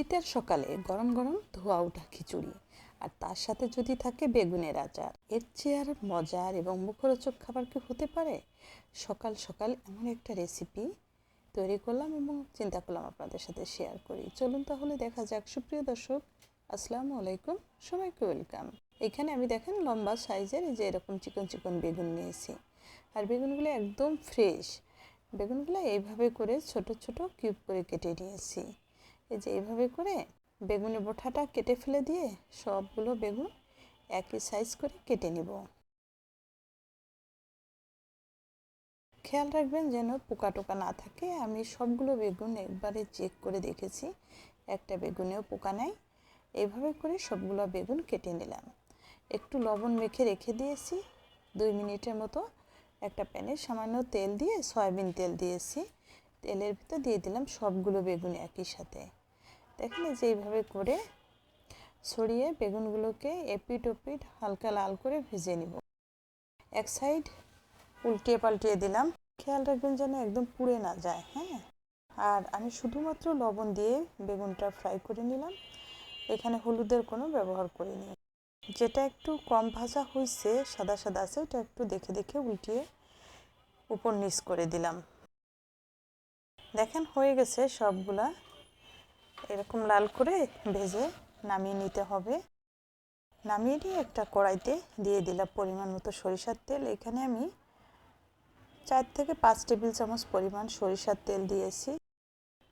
শীতের সকালে গরম গরম ধোয়া ওঠা খিচুড়ি। আর তার সাথে যদি থাকে বেগুনের আচার। এর চেয়ে আর মজার এবং মুখরোচক খাবার কি হতে পারে? সকাল সকাল এমন একটা রেসিপি তৈরি করলাম এবং চিন্তা করলাম আপনাদের সাথে শেয়ার করি। চলুন তাহলে দেখা যাক। সুপ্রিয় দর্শক, আসসালামু আলাইকুম। সবাইকে ওয়েলকাম এখানে আমি দেখেন লম্বা সাইজের যে এরকম চিকন চিকন বেগুন নিয়েছি। আর বেগুনগুলো একদম ফ্রেশ বেগুনগুলো এইভাবে করে ছোট ছোট কিউব করে কেটে নিয়েছি। এই যে এইভাবে করে বেগুনের বোঠাটা কেটে ফেলে দিয়ে সবগুলো বেগুন একই সাইজ করে কেটে নিব। খেয়াল রাখবেন যেন পোকা টোকা না থাকে। আমি সবগুলো বেগুন একবারে চেক করে দেখেছি। একটা বেগুনেও পোকা নেই। এইভাবে করে সবগুলো বেগুন কেটে নিলাম। একটু লবণ মেখে রেখে দিয়েছি। দুই মিনিটের মতো একটা প্যানে সামান্য তেল দিয়ে, সয়াবিন তেল দিয়েছি। তেলের ভিতর দিয়ে দিলাম সবগুলো বেগুন একই সাথে। দেখেন যে এইভাবে করে ছড়িয়ে বেগুনগুলোকে এপিট ওপিট হালকা লাল করে ভেজে নিব। এক সাইড উল্টিয়ে পাল্টিয়ে দিলাম। খেয়াল রাখবেন যেন একদম পুড়ে না যায় হ্যাঁ? আর আমি শুধুমাত্র লবণ দিয়ে বেগুনটা ফ্রাই করে নিলাম। এখানে হলুদের কোনো ব্যবহার করিনি। যেটা একটু কম ভাজা হয়েছে সাদা সাদা আছে, ওটা একটু দেখে দেখে উল্টিয়ে উপর নিচ করে দিলাম। দেখেন হয়ে গেছে সবগুলা এরকম লাল করে ভেজে নামিয়ে নিতে হবে। নামিয়ে নিয়ে একটা কড়াইতে দিয়ে দিলাম পরিমাণ মতো সরিষার তেল। এখানে আমি চার থেকে পাঁচ টেবিল চামচ পরিমাণ সরিষার তেল দিয়েছি।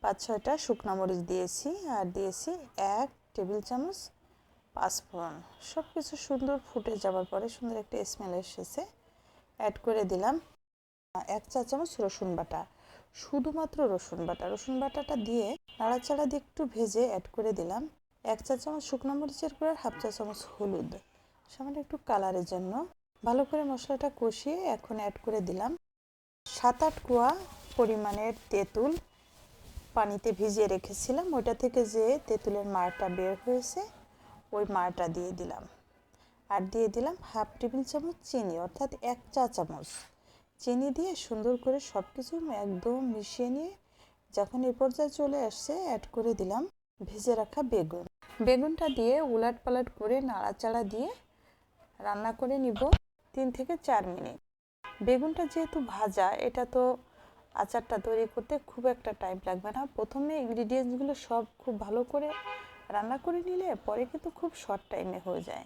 পাঁচ ছয়টা শুকনো মরিচ দিয়েছি আর দিয়েছি এক টেবিল চামচ পাঁচফোড়ন। সব কিছু সুন্দর ফুটে যাওয়ার পরে সুন্দর একটা স্মেল এসেছে। অ্যাড করে দিলাম এক চা চামচ রসুন বাটা। শুধুমাত্র রসুন বাটা। রসুন বাটাটা দিয়ে নাড়াচাড়া দিয়ে একটু ভেজে অ্যাড করে দিলাম। এক চা চামচ শুকনো মরিচের গুঁড়ার হাফ চা চামচ হলুদ। সামান্য একটু কালারের জন্য ভালো করে মশলাটা কষিয়ে এখন অ্যাড করে দিলাম। সাত আট কুয়া পরিমাণের তেঁতুল পানিতে ভিজিয়ে রেখেছিলাম। ওইটা থেকে যে তেঁতুলের মারটা বের হয়েছে, ওই মারটা দিয়ে দিলাম। আর দিয়ে দিলাম হাফ টেবিল চামচ চিনি, অর্থাৎ এক চা চামচ। চিনি দিয়ে সুন্দর করে সব কিছু একদম মিশিয়ে নিয়ে যখন এ পর্যায়ে চলে আসছে অ্যাড করে দিলাম ভেজে রাখা বেগুন। বেগুনটা দিয়ে উলাট পালাট করে নাড়াচাড়া দিয়ে রান্না করে নিব তিন থেকে চার মিনিট। বেগুনটা যেহেতু ভাজা, এটা তো আচারটা তৈরি করতে খুব একটা টাইম লাগবে না। প্রথমে ইনগ্রিডিয়েন্টসগুলো সব খুব ভালো করে রান্না করে নিলে পরে কিন্তু খুব শর্ট টাইমে হয়ে যায়।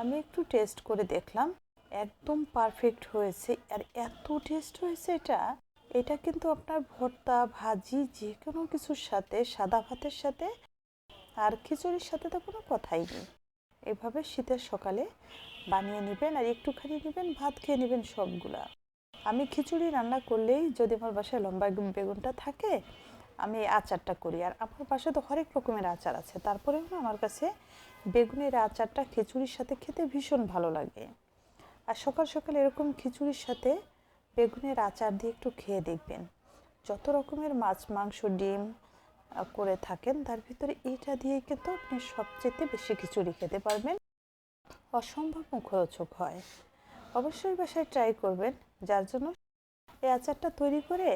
আমি একটু টেস্ট করে দেখলাম। একদম পারফেক্ট হয়েছে। আর এত টেস্ট হয়েছে এটা এটা কিন্তু আপনার ভর্তা, ভাজি যে কোনো কিছুর সাথে, সাদা ভাতের সাথে, আর খিচুড়ির সাথে তো কোনো কথাই নেই। এভাবে শীতের সকালে বানিয়ে নেবেন আর একটুখানি নেবেন, ভাত খেয়ে নেবেন সবগুলা। আমি খিচুড়ি রান্না করলেই যদি আমার বাসায় লম্বা বেগুনটা থাকে, আমি আচারটা করি। আর আমার বাসায় তো হরেক রকমের আচার আছে। তারপরেও আমার কাছে বেগুনের আচারটা খিচুড়ির সাথে খেতে ভীষণ ভালো লাগে। আর সকাল সকাল এরকম খিচুড়ির সাথে বেগুনের আচার দিয়ে একটু খেয়ে দেখবেন। যত রকমের মাছ, মাংস, ডিম করে থাকেন, তার ভিতরে এইটা দিয়ে কিন্তু আপনি সবচেয়ে বেশি খিচুড়ি খেতে পারবেন। অসম্ভব মুখরোচক হয়। অবশ্যই বাসায় ট্রাই করবেন, যার জন্য এই আচারটা তৈরি করে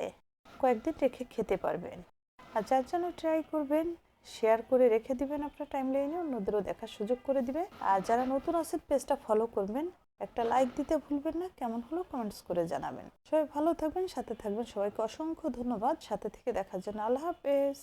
কয়েকদিন রেখে খেতে পারবেন। আর যার জন্য ট্রাই করবেন শেয়ার করে রেখে দিবেন আপনার টাইম লাইনে অন্যদেরও দেখার সুযোগ করে দিবে। আর যারা নতুন আছেন পেজটা ফলো করবেন। একটা লাইক দিতে ভুলবেন না, কেমন হলো কমেন্টস করে জানাবেন। সবাই ভালো থাকবেন, সাথে থাকবেন। সবাইকে অসংখ্য ধন্যবাদ। সাথে থেকে দেখার জন্য আল্লাহ হাফেজ।